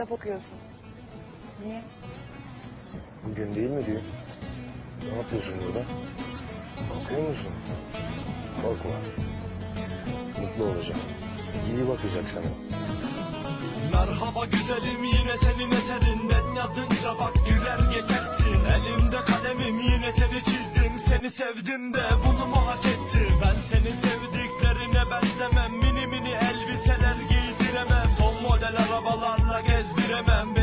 kitap okuyorsun. Niye? Bugün değil mi düğün? Ne yapıyorsun burada? Korkuyor musun? Korkma. Mutlu olacağım. İyi bakacak sana. Merhaba güzelim yine senin eserin Ben yazınca bak güler geçersin Elimde kalemim yine seni çizdim Seni sevdim de bunu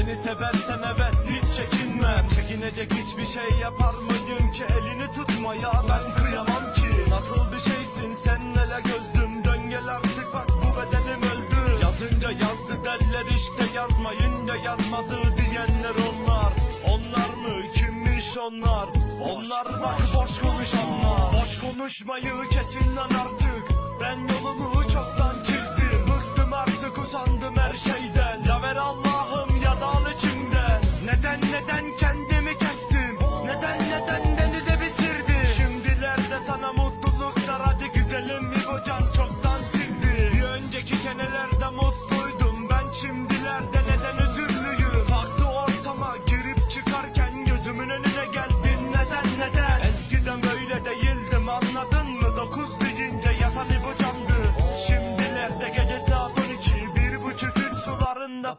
Beni seversen evet hiç çekinmem Çekinecek hiçbir şey yapar mıyım ki? Elini tutmaya ben kıyamam ki. Nasıl bir şeysin sen? Hele gözlüm Dön gel artık. Bak bu bedenim öldü. Yazınca yazdı derler işte yazmayınca yazmadı diyenler onlar. Onlar mı? Kimmiş onlar? Onlar bak boş konuşanlar Boş konuşmayı kesin lan artık. Ben yolumu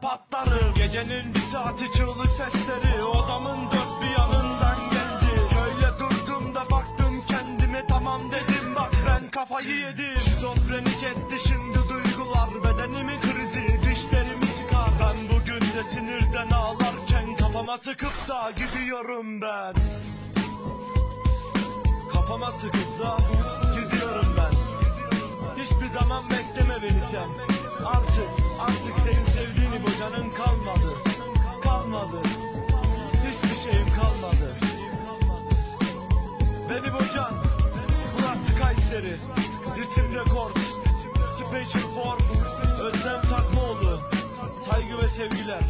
patlarım. Gecenin bir saati çığlık sesleri. Odamın dört bir yanından geldi. Şöyle durdum da baktım kendime. Tamam dedim bak ben kafayı yedim. Şizofrenik etti şimdi duygular. Bedenimi krizi dişlerimi sıkar. Ben bugün de sinirden ağlarken kafama sıkıp da gidiyorum ben. Kafama sıkıp da gidiyorum ben. Hiçbir zaman bekleme beni sen. Artık Kayseri Ritim Rekord Special Form. Özlem Takmaoğlu Saygı ve sevgiler